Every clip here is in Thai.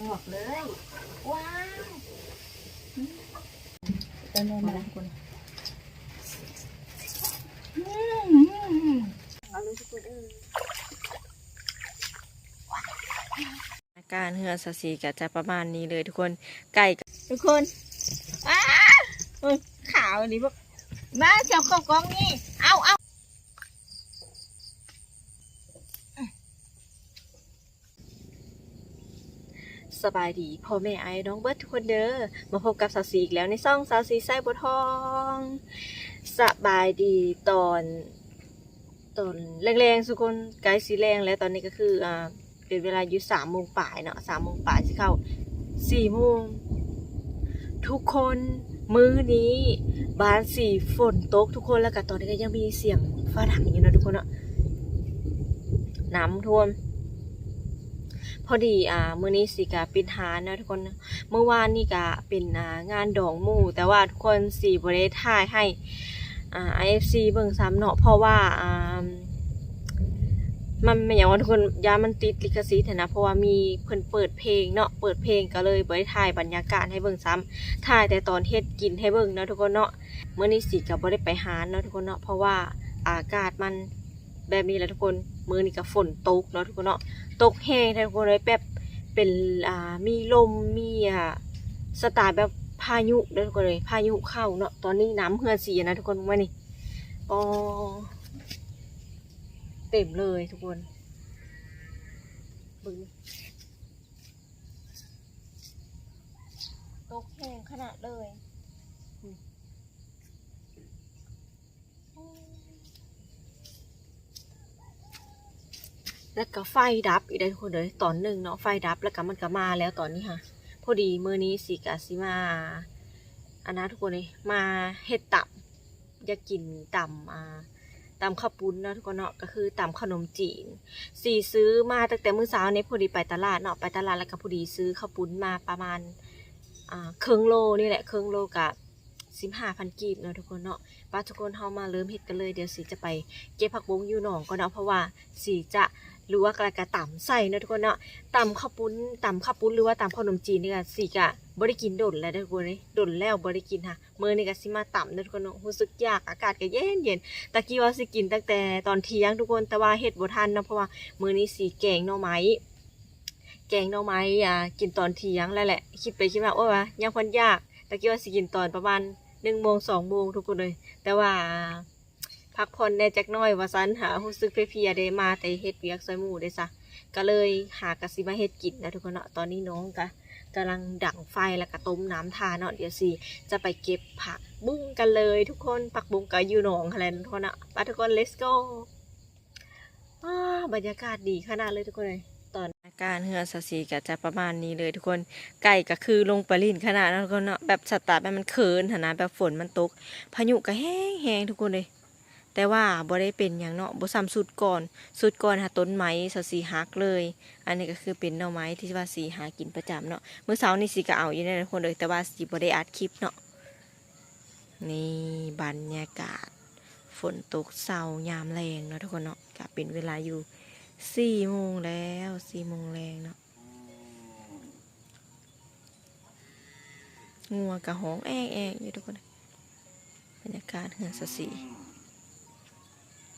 หวกเลย ว้าวเต้นมาแล้วคุณเอาเลยทุกคนเอออาการเหือสสีก็จะประมาณนี้เลยทุกคนไก่ทุกคนอ้าเฮ้ยขาวนี้พวกมาเจ้าข้ากล้องนี่ เอาเอา สบายดีพ่อแม่ไอ้น้องเบิร์ดทุกคนเด้อมาพบกับสาวสีอีกแล้วในซ่องสาวสีไส้บัวทองสบายดีตอนตอนแรงๆทุกคนไกด์สีแรงแล้วตอนนี้ก็คืออ่าเป็นเวลาอยู่สามโมงป่ายเนาะสามโมงป่ายที่เข้าสี่โมงทุกคนมื้อนี้บ้านสีฝนตกทุกคนแล้วก็ตอนนี้ก็ยังมีเสียงฟ้าดังอยู่นะทุกคนเนาะน้ำท่วม พอดีอ่ามื้อนี้สิกะปิดหานนะทุกคนเมื่อวานนี่กะเป็นอ่างานดองหมู่แต่ว่าทุกคนสีบ่ได้ถ่ายให้อ่า IFC เบิ่งซ้ำเนาะเพราะว่าอ่ามันไม่อย่างว่าทุกคนยามันติดลิขสิทธิ์นนะเพราะว่ามีเพิ่นเปิดเพลงเนาะเปิดเพลงก็เลยบ่ได้ถ่ายบรรยากาศให้เบิ่งซ้ำถ่ายแต่ตอนเฮ็ดกินให้เบิ่งเนาะทุกคนเนาะมื้อนี้สิก็บ่ได้ไปหาเนาะทุกคนเนาะเพราะว่าอากาศมันแบบนี้แหละทุกคน มือนี้ก็ฝนตกเนาะทุกคนเนาะตกแห้งทุกคนเลยแบบเป็นอ่ามีลมมีอ่าสไตล์แบบพายุเด้อทุกคนเลยพายุเข้าเนาะตอนนี้น้ำเหือสีนะทุกคนว่านี่ปอเต็มเลยทุกคนบึงตกแห้งขนาดเลย แล้วก็ไฟดับอีกได้ทุกคนเลยตอนหนึ่งเนาะไฟดับแล้วก็มันก็มาแล้วตอนนี้ค่ะ พอดีมือนี้สิกาซิมาอันนะทุกคนเลยมาเฮ็ดตับอยากกินต่ำอ่าตำข้าวปุ้นเนาะทุกคนเนาะก็คือตำขนมจีนสีซื้อมาตั้งแต่มื้อเช้าเนี้พอดีไปตลาดเนาะไปตลาดแล้วก็พอดีซื้อข้าวปุ้นมาประมาณอ่าครึ่งโลนี่แหละครึ่งโลกับสิบห้าพันกีบเนาะทุกคนเนาะป้าทุกคนเฮามาเริ่มเฮ็ดกันเลยเดี๋ยวสีจะไปเก็บผักบงอยู่หนองก่อนเนาะเพราะว่าสีจะ หรือว่ากระกะต่ำใส่เนะทุกคนเนาะต่ำข้าวปุ้นต่ำข้าวปุ้นหรือว่าต่ำขนมจีนนี่ก็สิกะบ่ได้กินดนแล้วทุกคนเด้ยดนแล้วบ่ได้กินค่ะเมื้อนี้ก็สิมาต่ำเด้อทุกคนเนาะรู้สึกยากอากาศก็เย็นเย็นตะกี้ว่าสิกินตั้งแต่ตอนเที่ยงทุกคนแต่ว่าเฮ็ดบ่ทันเนาะเพราะว่ามื้อนี้สิแกงหน่อไม้แกงหน่อไม้อ่ากินตอนเที่ยงแล้วแหละ คิดไปคิดมาโอ้ยว่ายังพันยากตะกี้ว่าสิกินตอนประมาณ1โมง2โมงทุกคนเลย แต่ว่า พักผ่อนได้จักหน้อยว่าซันหารู้สึกเพลียๆได้มาแต่เฮ็ดเวียกซอยหมู่ได้ซะก็เลยหากะสิมาเฮ็ดกินนะทุกคนเนาะตอนนี้น้องก็กำลังดั่งไฟแล้วก็ต้มน้ำทาเนาะเดี๋ยวสิจะไปเก็บผักบุ้งกันเลยทุกคนผักบุ้งก็อยู่หนองอะไรนะทุกคนเนาะไปทุกคน let's go อ้บรรยากาศดีขนาดเลยทุกคนเลยตอนอาการเหือสสีก็จะประมาณนี้เลยทุกคนไก่ก็คือลงปลินขนาดนั้นทุกคนเนาะแบบสตาร์ทแบบมันเขินฐานะแบบฝนมันตกพายุก็แห้งแห้งทุกคนเลย แต่ว่าบ่ได้เป็นอย่างเนาะบ่ซ้ำสุดก่อนสุดก่อนหาต้นไม้สสีหักเลย อันนี้ก็คือเป็นหน่อไม้ที่ว่าสีหากินประจำเนาะเมื่อเช้านี่สีก็เอาอยู่ในทุกคนเลยแต่ว่าสีบ่ได้อัดคลิปเนาะนี่บรรยากาศ ฝนตกเช้ายามแรงเนาะทุกคนเนาะก็เป็นเวลาอยู่สี่โมงแล้วสี่โมงแรงเนาะงัวกะห้องแอกแอกอยู่ทุกคนบรรยากาศเฮือนสสี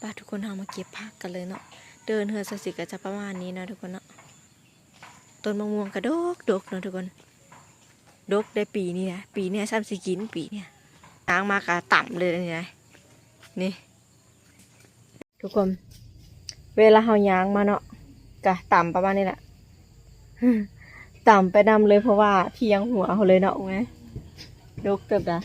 ป้าทุกคนเอามาเก็บผักกันเลยเนาะเดินเฮือสสิก็จะประมาณนี้เนาะทุกคนเนาะต้นมะม่วงกระดกดกเนาะทุกคนดกได้ปีนี้นะปีเนี้ยซ้ำสิกินปีเนี้ยทางมากะต่ำเลยนี่นะนี่ ทุกคน เวลาเฮายางมาเนาะกะต่ำประมาณนี้แหละต่ำไปนำเลยเพราะว่าเพียงหัวเขาเลยเนาะไงดกเติบดะ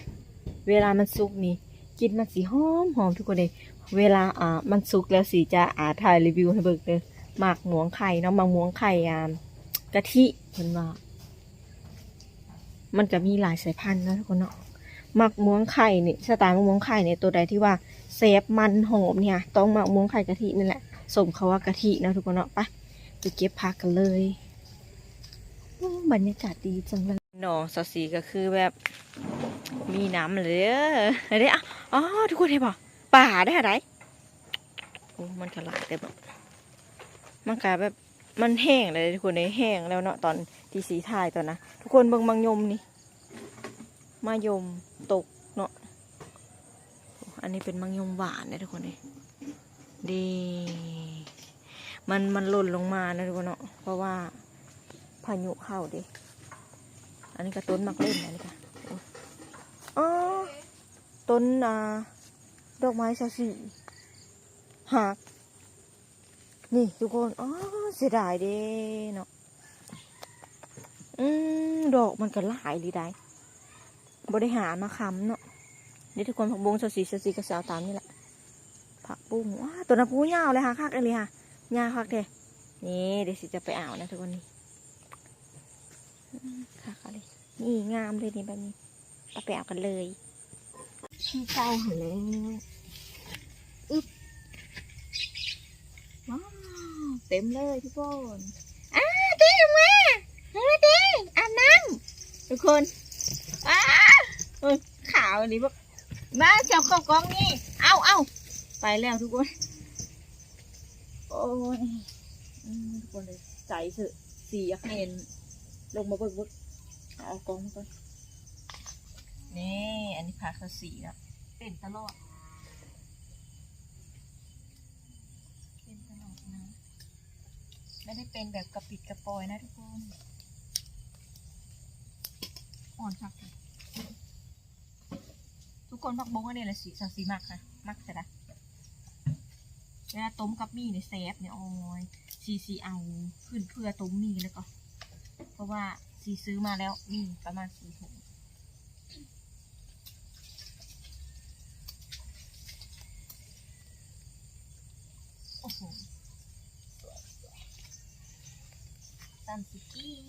เวลามันสุกนี่กินมันสีหอมหอมทุกคนเลย เวลาอ่ามันสุกแล้วสีจะอ่าถ่ายรีวิวให้เบิกเลยหมากหมวงไข่เนาะหมากหมวงไข่อ่ากะทิเพิ่นว่ามันจะมีหลายสายพันธุ์นะทุกคนเนาะหมากหมวงไข่เนี่ยสไตล์หมากหมวงไข่เนี่ยตัวใดที่ว่าเซฟมันหอมเนี่ยต้องหมากหมวงไข่กะทินี่แหละสมเขาว่ากะทินะทุกคนเนาะไปไปเก็บผักกันเลยบรรยากาศดีจังเลยหนอสสีก็คือแบบมีน้ำเลยเด้อเด้ออ๋อทุกคนเห็นปะ ป่าได้อะไรโอ้มันก็หลายแต่แบบมันก็แบบมันแห้งเลยทุกคนเลยแห้งแล้วเนาะตอนที่สีถ่ายตอนนะทุกคนเบิ่งบางยมนี่มายมตกเนาะอันนี้เป็นมังยมหวานนะทุกคนเลยดีมันมันหล่นลงมานะทุกคนเนาะเพราะว่าพายุเข้าดิอันนี้ก็ต้นมักเล่นนะนี่ค่ะอ๋อต้นอ่า ดอกไม้ชาสีหัก นี่ทุกคน อ๋อ เสียดายเด้เนาะ อืม ดอกมันก็หลายดีได้บริหารมาค้ำเนาะเดี๋ยวทุกคนผักบงสสีสสีกระสาวตามนี่แหละ ผักบุ้งว้าตัวน้ำพูยาวเลยค่ะคักเลยค่ะยาวคักเด้นี่เดี๋ยวสิจะไปเอานะทุกคนนี่คักอะไรนี่งามเลยนี่แบบนี้เอาไปเอากันเลยที่เจ้าหันเลย อึ๊บว้าวเต็มเลยทุกคนอ้าเต้ลงมาลงมาเต้อาบน้ำทุกคนอ้าเอ้ยขาวอันนี้พวกมาจับเข้ากล้องนี่เอาเอาไปแล้วทุกคน โอ้ยทุกคนเลยใจเสือสีอยากเห็นลงมาเบิกเบิกเอากล้องมาก่อนนี่ อันนี้พาเขาสีแล้วเป็นตลอด เป็นตลอดนะ ไม่ได้เป็นแบบกระปิดกระปอยนะทุกคนอ่อนชักทุกคนพักบงอันนี้แหละสีสักสีมากค่ะ มักจะได้เวลาต้มกับมี่เนี่ยแซ่บเนี่ยโอ้ยสีสีเอาขึ้นเพื่อต้มมี่แล้วก็ เพราะว่าสีซื้อมาแล้วมีประมาณสี่ถุงโอ้โห ตามสิกิน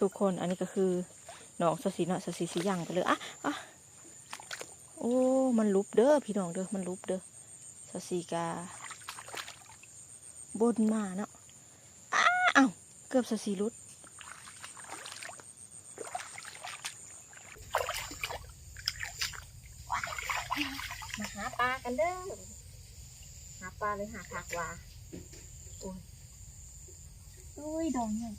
ทุกคนอันนี้ก็คือหนองสสีเนาะสสีสีย่างไปเลยอะอะโอ้ มันลุบเด้อพี่น้องเด้อ มันลุบเด้อ สสีกาบนมาเนาะอ้าเอาเกือบสสีรุดมาหาปลากันเด้อ หาปลาเลยหาผักวาโอ้ยโอ้ยดองใหญ่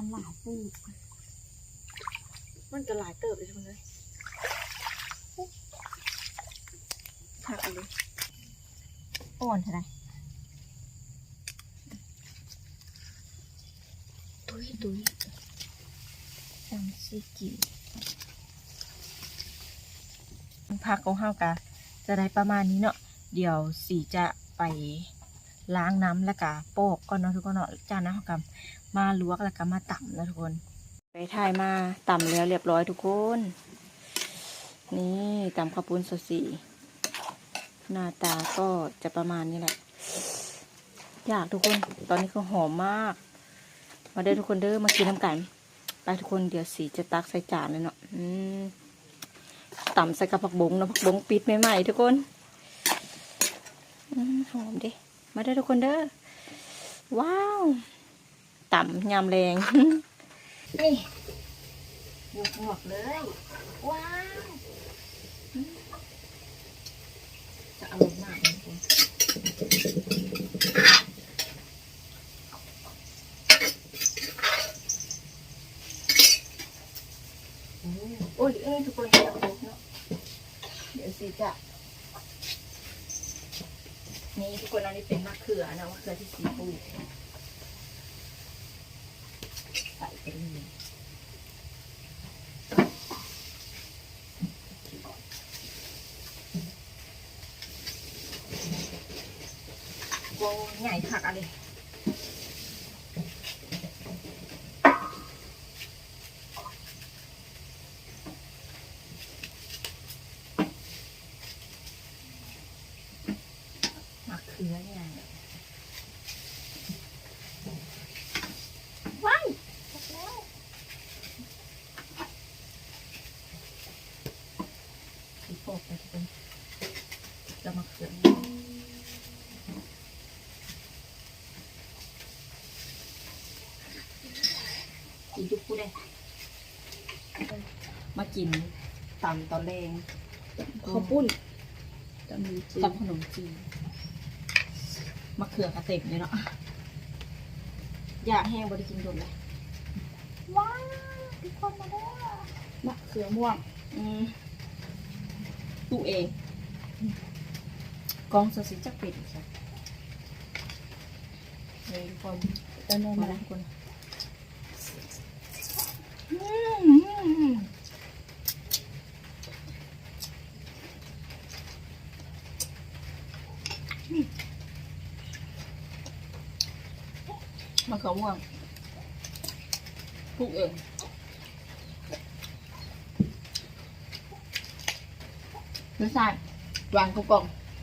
จังวะมันหลายปูกมันจะหลายเติบเลยทุกคนเลยผักเลยอ่อนเท่ไหร่ตุยตุยสามสี่กิผักของเฮากะจะได้ประมาณนี้เนาะเดี๋ยวสีจะไป ล้างน้ำแล้วก็โปกก่อนเนาะทุกคนเนาะจากนั้นเฮากะมาลวกแล้วก็มาตำนะทุกคน ไปถ่ายมาต่ำแล้วเรียบร้อยทุกคน นี่ตำข้าวปุ้นสดสีหน้าตาก็จะประมาณนี้แหละ อยากทุกคนตอนนี้ก็หอมมาก มาเด้อทุกคนเด้อมากินน้ำกันไปทุกคนเดี๋ยวสีจะตักใส่จานเลยเนาะต่ำใส่กับผักบงนะผักบงปิดใหม่ๆทุกคนอหอมดิ มาเด้อทุกคนเด้อ ว้าว ต่ำยำแรง นี่หยวกหวกเลย ว้าวอืมจะอร่อยมากเลยคุณอืมโอ้ยเอ้ยทุกคนจะเอาเนาะเดี๋ยวสิจะ นี่ทุกคนอันนี้เป็นมะเขือนะมะเขือที่สีฟูใส่ไปเลยโก้ใหญ่ผักอะไรมะเขือใหญ่ว้าย ออกไปทุกคน จะมาเขือกินจุกกูได้มากินตำตอนแรงข้าวปุ้นจำมีจีตำขนมจีนมะเขือกระเต็มเลยเนาะอยากแห้งบริกินโดนเลยว้าวทุกคนมาได้มะเขือม่วง อืมตู้เอง กองสสิจักเป็ดอีกสักเลยทุกค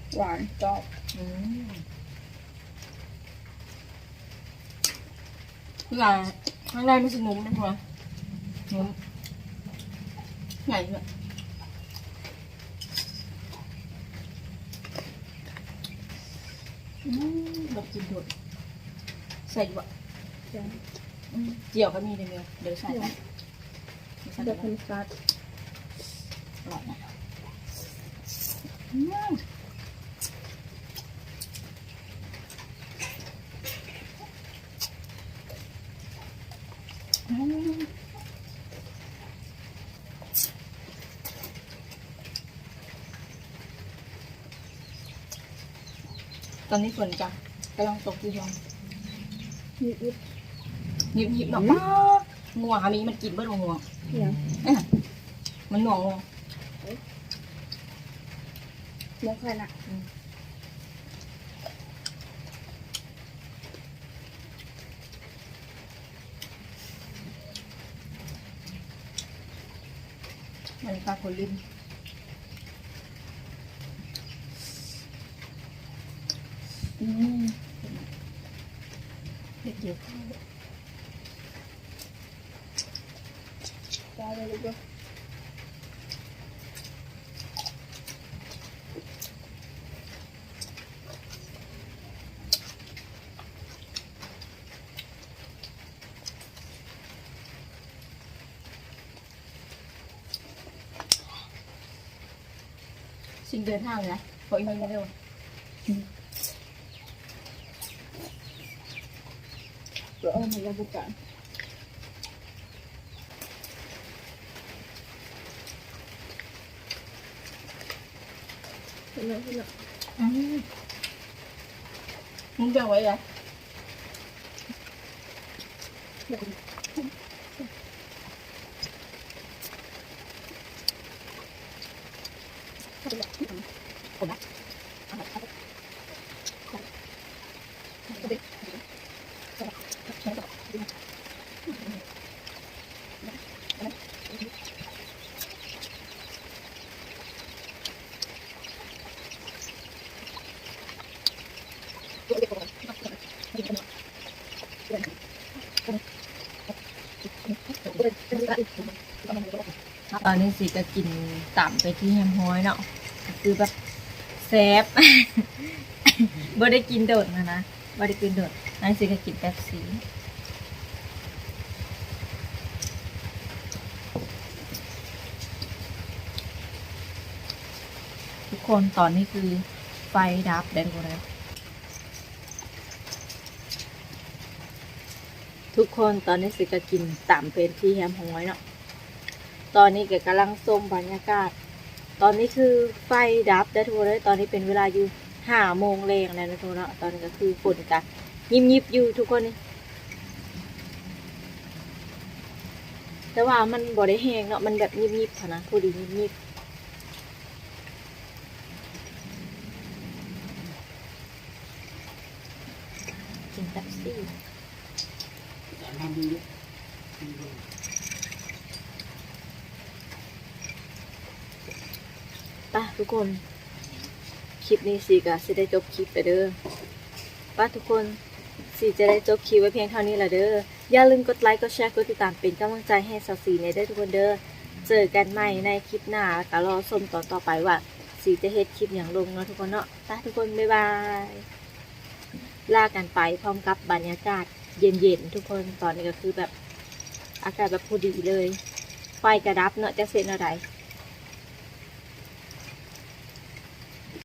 นจะนอนมามาแล้วทุกคนมะเขือม่วงปลูกเองรสชาติหวานกลมกล่อมหวานจอบอืมเพื่อข้างในไม่ใช่นุ่มนะพ่อนุ่มใหญ่เลยอืมแบบกินโดดใส่ดีกว่าจ้ะอืมเจียวก็มีเลยเมียเดี๋ยวใส่ไปไม่ใส่จะไปเป็นซัดอร่อยนะอืมอืม ตอนนี้ฝนจ้ะกำลังตกที่ห้องนิดนิดหยิบหยิบดอกมากงัวค่ะมีมันกินเบิ้ลงัวอย่างเอ้ยมันหน่วงงัวมองใครน่ะ มันปลาคนลิ้นอืมเด็กเดียวข้าวได้เลยลูก เด้อสิ่งเดินทางเลยนะเพราะอีนี่ไม่เร็วเดี๋ยวเอามาลองบุกกันเห็นไหมเห็นไหมอืมมึงจะเอาไว้เห ตอนนี้สิก็กินต่ำไปที่แฮมฮอยเนาะก็คือแบบแซ่บ บ่ได้กินโดดนะนะบ่ได้กินโดดนั่นสิก็กินแป๊บซีทุกคนตอนนี้คือไฟดับแดนกูนะทุกคนตอนนี้สิก็กินต่ำเป็นที่แฮมฮอยเนาะ ตอนนี้ก็กำลังชมบรรยากาศ ตอนนี้คือไฟดับได้ทุกคนเลยตอนนี้เป็นเวลาอยู่ห้าโมงแรงแล้วนะทุกคนเนาะตอนนี้ก็คือฝนกันยิบยิบอยู่ทุกคนนี่แต่ว่ามันบ่ได้แห้งเนาะมันแบบยิบยิบๆค่ะนะพอดียิบยิบๆกินแป๊บซี่ป่ะทุก คนคลิปนี้สิก็สิได้จบคลิปไปเด้อป่ะทุกคนสิจะได้จบคลิปไว้เพียงเท่านี้ละเด้อ อย่าลืมกดไลค์ กดแชร์ กดติดตามเป็นกำลังใจให้สาวสีในเด้ทุกคนเด้อ เจอกันใหม่ในคลิปหน้าแล้วก็รอชมตอนต่อไปว่าสีจะเฮ็ดคลิปอย่างลงเนาะทุกคนเนาะไปทุกคนบ๊ายบาย ลากันไปพร้อมกับบรรยากาศเย็นๆทุกคนตอนนี้ก็คือแบบอากาศแบบพอดีเลย ไฟกระดับเนาะจะเสร็จอะไร